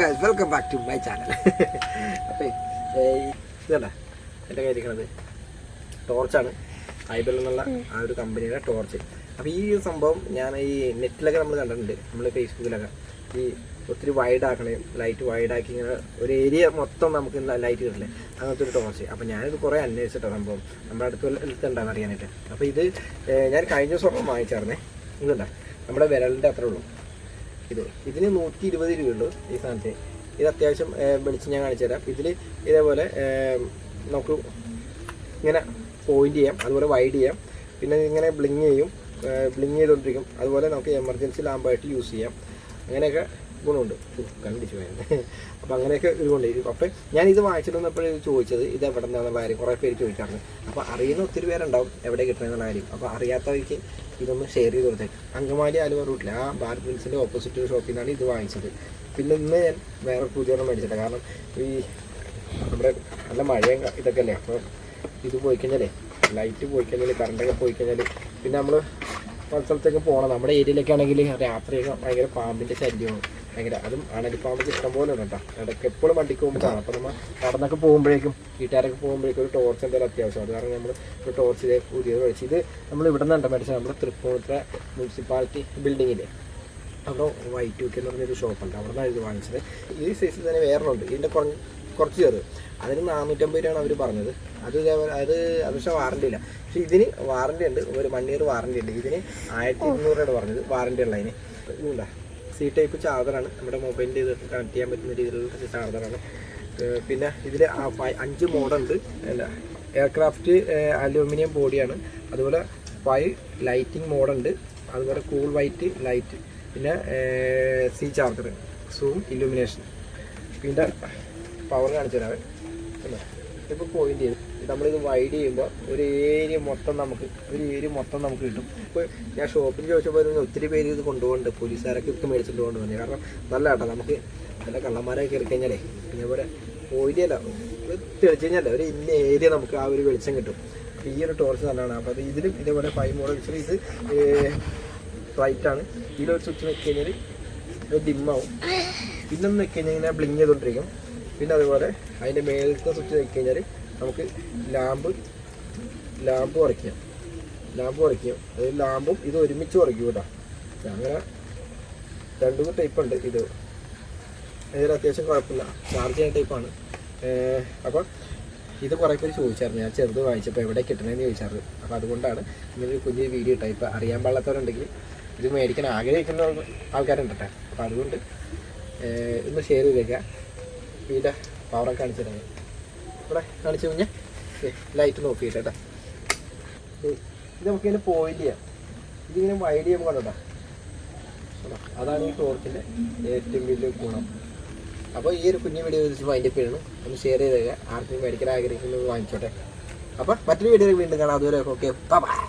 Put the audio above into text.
Guys welcome back to my channel അപ്പോൾ ഇതണ്ട എന്റെ കയ്യിലിരിക്കണത്. ടോർച്ചാണ് ഐബൽ എന്നുള്ള ആ ഒരു കമ്പനിയുടെ ടോർച്ച് അപ്പോൾ ഈ സംഭവം ഞാൻ ഈ നെറ്റിലൊക്കെ നമ്മൾ കണ്ടിട്ടുണ്ട്. നമ്മൾ ഫേസ്ബുക്കിലൊക്കെ ഈ ഒത്തിരി വൈഡ് ആക്കണേ ലൈറ്റ് വൈഡ് ആക്കി ഇങ്ങനെ ഒരു ഏരിയ മൊത്തം നമുക്ക് ലൈറ്റ് കിട്ടില്ലേ അങ്ങനത്തെ ഒരു ടോർച്ച് അപ്പോൾ ഞാനിത് കുറേ അന്വേഷിച്ചിട്ടോ സംഭവം. നമ്മുടെ അടുത്ത് എടുത്തുണ്ടാകുന്ന അറിയാനായിട്ട്. അപ്പോൾ ഇത് ഞാൻ കഴിഞ്ഞ ദിവസം വാങ്ങിച്ചായിരുന്നേ. ഇതല്ല നമ്മുടെ വിരലിന്റെ അത്രേ ഉള്ളൂ. ഇത്. ഇതിന് നൂറ്റി ഇരുപത് രൂപയുള്ളൂ ഈ സാധനത്തിന്. ഇത് അത്യാവശ്യം വെളിച്ച് ഞാൻ കാണിച്ചു തരാം. ഇതിൽ ഇതേപോലെ നമുക്ക് ഇങ്ങനെ പോയിന്റ് ചെയ്യാം അതുപോലെ വൈഡ് ചെയ്യാം. പിന്നെ ഇങ്ങനെ ബ്ലിങ് ചെയ്യും ബ്ലിങ് ചെയ്തുകൊണ്ടിരിക്കും. അതുപോലെ നമുക്ക് എമർജൻസി ലാമ്പായിട്ട് യൂസ് ചെയ്യാം. അങ്ങനെയൊക്കെ ഗുണമുണ്ട്. കണ്ടിച്ചു പോയത് അപ്പം അങ്ങനെയൊക്കെ ഗുണമുണ്ട്. അപ്പം ഞാൻ ഇത് ഇത് ചോദിച്ചത് ഇത് എവിടെ നിന്നാണ് കാര്യം കുറേ പേര് ചോദിക്കാറുണ്ട്. അപ്പോൾ അറിയുന്ന ഒത്തിരി പേരുണ്ടാവും എവിടെ കിട്ടണമെന്നുള്ള കാര്യം. അപ്പോൾ അറിയാത്തവർക്ക് ഇതൊന്ന് ഷെയർ ചെയ്ത് കൊടുത്തേ. അങ്കമാലി ആലുവ റൂട്ടിൽ ആ ഭാരത് മിൽസിന്റെ ഓപ്പോസിറ്റ് ഷോപ്പിൽ നിന്നാണ് ഇത് വാങ്ങിച്ചത്. പിന്നെ ഇന്ന് ഞാൻ വേറെ പുതിയൊന്നും മേടിച്ചിട്ട് കാരണം ഈ നമ്മുടെ നല്ല മഴയും ഇതൊക്കെ അല്ലേ? അപ്പോൾ ഇത് പോയി കഴിഞ്ഞാലേ ലൈറ്റ് പോയി കഴിഞ്ഞാൽ കറണ്ടൊക്കെ പോയി കഴിഞ്ഞാൽ പിന്നെ നമ്മൾ സ്ഥലത്തേക്ക് പോകണം. നമ്മുടെ ഏരിയയിലൊക്കെ ആണെങ്കിൽ രാത്രിയൊക്കെ ഭയങ്കര പാമ്പിന്റെ ശല്യമാണ് ഭയങ്കര അതും അണലിപ്പാമ്പൊക്കെ ഇഷ്ടം പോലെ ഉണ്ട് കേട്ടോ. ഇടയ്ക്ക് എപ്പോഴും വണ്ടിക്ക് പോകുമ്പോൾ കാണാം അപ്പോൾ നമ്മൾ നടന്നൊക്കെ പോകുമ്പോഴേക്കും വീട്ടുകാരൊക്കെ പോകുമ്പോഴേക്കും ഒരു ടോർച്ച് എന്തായാലും അത് കാരണം നമ്മൾ ഒരു ടോർച്ച് പുതിയത് മേടിച്ച്. ഇത് നമ്മൾ ഇവിടെ നിന്നുണ്ട് മേടിച്ചത്? നമ്മുടെ തൃപ്പൂണിത്തുറ മുനിസിപ്പാലിറ്റി ബിൽഡിങ്ങിൽ അവിടെ വൈറ്റ് യു കെ എന്ന് പറഞ്ഞൊരു ഷോപ്പുണ്ട് അവിടെ നിന്നാണ് ഇത് വാങ്ങിച്ചത്. ഈ സൈസിൽ തന്നെ വേറെ ഉണ്ട്. ഇതിന്റെ കുറഞ്ഞ കുറച്ച് ചെറുത് അതിന് നാനൂറ്റമ്പത് രൂപയാണ് അവർ പറഞ്ഞത്. അത് അത് അത് പക്ഷേ വാറണ്ടി ഇല്ല. പക്ഷേ ഇതിന് വാറണ്ടി ഉണ്ട്. ഒരു വൺ ഇയർ വാറണ്ടി ഉണ്ട്. ഇതിന് ആയിരത്തി ഇരുന്നൂറ് രൂപയാണ് പറഞ്ഞത് വാറണ്ടി ഉള്ള ഉള്ളതിന് ഇതുണ്ടാ സി ടൈപ്പ് ചാർജറാണ്. നമ്മുടെ മൊബൈലിന്റെ ഇത് കണക്ട് ചെയ്യാൻ പറ്റുന്ന രീതിയിലുള്ള ചാർജറാണ്. പിന്നെ ഇതിൽ അഞ്ച് മോഡുണ്ട് അല്ല എയർക്രാഫ്റ്റ് അലൂമിനിയം ബോഡിയാണ് അതുപോലെ ഫൈവ് ലൈറ്റിംഗ് മോഡുണ്ട് അതുപോലെ കൂൾ വൈറ്റ് ലൈറ്റ് പിന്നെ സി ചാർജർ സൂം ഇല്ലുമിനേഷൻ പിന്നെ പവർ കാണിച്ചു തരാവേ അല്ലേ ഇപ്പോൾ പോയിന്റ് ചെയ്ത് നമ്മളിത് വൈഡ് ചെയ്യുമ്പോൾ ഒരു ഏരിയ മൊത്തം നമുക്ക് ഒരു ഏരിയ മൊത്തം നമുക്ക് കിട്ടും. ഇപ്പോൾ ഞാൻ ഷോപ്പിൽ ചോദിച്ചപ്പോൾ ഒരു ഒത്തിരി പേര് ഇത് കൊണ്ടുപോകുന്നുണ്ട്. പോലീസുകാരൊക്കെ ഇത് മേടിച്ചിട്ട് കൊണ്ടുവന്നു. കാരണം നല്ല കേട്ടോ നമുക്ക് നല്ല കള്ളന്മാരൊക്കെ കയറി കഴിഞ്ഞാലേ ഇതേപോലെ പോയിന്റ് അല്ല തെളിച്ചു കഴിഞ്ഞാൽ ഒരു ഇന്ന ഏരിയ നമുക്ക് ആ ഒരു വെളിച്ചം കിട്ടും. ഈ ഒരു ടോർച്ച് നല്ലതാണ്. അപ്പോൾ അത് ഇതിലും ഇതേപോലെ ഫൈവ് മോഡൽ വെച്ചാൽ ഇത് റൈറ്റാണ് ഇതിലൊരു സ്വിച്ച് വെച്ച് കഴിഞ്ഞാൽ ഡിമ്മാവും ഒന്ന് വെച്ച് കഴിഞ്ഞാൽ ബ്ലിങ് ചെയ്തുകൊണ്ടിരിക്കും പിന്നെ അതുപോലെ അതിന്റെ മേലത്തെ സ്വിച്ച് നോക്കി കഴിഞ്ഞാൽ നമുക്ക് ലാമ്പ് ലാമ്പ് കുറയ്ക്കാം ലാമ്പ് കുറയ്ക്കും അത് ലാമ്പും ഇത് ഒരുമിച്ച് കുറയ്ക്കും കേട്ടോ. അങ്ങനെ രണ്ടു മൂന്ന് ടൈപ്പ് ഉണ്ട് ഇത്. ഇതിൽ അത്യാവശ്യം കുഴപ്പമില്ല. ചാർജ് ചെയ്യുന്ന ടൈപ്പാണ് അപ്പം ഇത് കുറേ പേര് ചോദിച്ചായിരുന്നു. ഞാൻ ചെറുത് വാങ്ങിച്ചപ്പോൾ എവിടെ കിട്ടണമെന്ന് ചോദിച്ചായിരുന്നു. അപ്പോൾ അതുകൊണ്ടാണ് ഇങ്ങനൊരു കുഞ്ഞ് വീഡിയോ ഇട്ടത്. അറിയാൻ പാടില്ലാത്തവരുണ്ടെങ്കിൽ ഇത് മേടിക്കാൻ ആഗ്രഹിക്കുന്ന ആൾക്കാരുണ്ട് കേട്ടോ. അപ്പോൾ അതുകൊണ്ട് ഒന്ന് ഷെയർ ചെയ്തേക്കാം. ഇതിന്റെ പവർ കാണിച്ചു തരാം ഇവിടെ കാണിച്ചു കഴിഞ്ഞാൽ ലൈറ്റ് നോക്കിയിട്ട് കേട്ടോ ഇത് നമുക്ക് ഇതിന് പോയിന്റ് ചെയ്യാം. ഇതിങ്ങനെ വൈഡ് ചെയ്യുമ്പോൾ കണ്ടോട്ടാ കണ്ടോ? അതാണ് ഈ ടോർച്ചിന്റെ ഏറ്റവും വലിയ ഗുണം. അപ്പോൾ ഈ ഒരു കുഞ്ഞു വീഡിയോ വെച്ച് വൈൻഡപ്പ് ചെയ്യണം. ഒന്ന് ഷെയർ ചെയ്ത് തരിക ആർക്കും മേടിക്കാൻ ആഗ്രഹിക്കുന്നത് വാങ്ങിച്ചോട്ടെ. അപ്പോൾ മറ്റൊരു വീഡിയോ വീണ്ടും കാണാം. അതുവരെ ഓക്കെ ബൈ